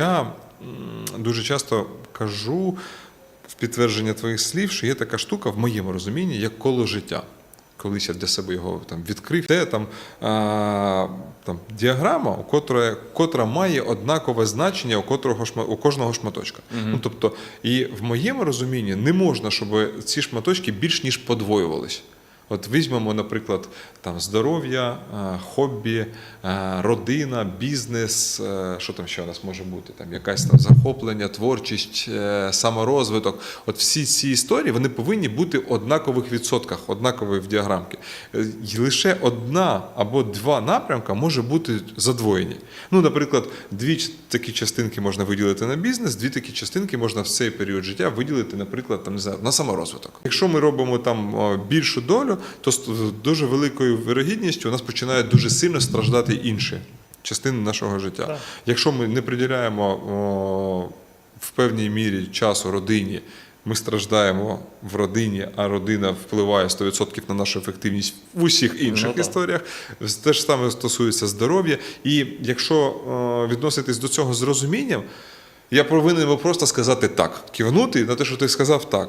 Я дуже часто кажу в підтвердження твоїх слів, що є така штука в моєму розумінні, як коло життя. Колись я для себе його там відкрив. Це там, а, там діаграма, у котра, котра має однакове значення у, котрого шма, у кожного шматочка. Ну, тобто, і в моєму розумінні не можна, щоб ці шматочки більш ніж подвоювались. От візьмемо, наприклад, там здоров'я, е, хобі, е, родина, бізнес, е, що там ще у нас може бути? Там якась там захоплення, творчість, саморозвиток. От всі ці історії вони повинні бути однакових відсотках, однакові в діаграмці. Е, І лише одна або два напрямка може бути задвоєні. Ну, наприклад, дві такі частинки можна виділити на бізнес, дві такі частинки можна в цей період життя виділити, наприклад, там не знаю, на саморозвиток. Якщо ми робимо там більшу долю, то з дуже великою вирогідністю у нас починають дуже сильно страждати інші частини нашого життя. Так. Якщо ми не приділяємо о, в певній мірі часу родині, ми страждаємо в родині, а родина впливає 100% на нашу ефективність в усіх інших Ну, історіях. Те ж саме стосується здоров'я. І якщо о, відноситись до цього з розумінням, я повинен просто сказати так, кивнути на те, що ти сказав так.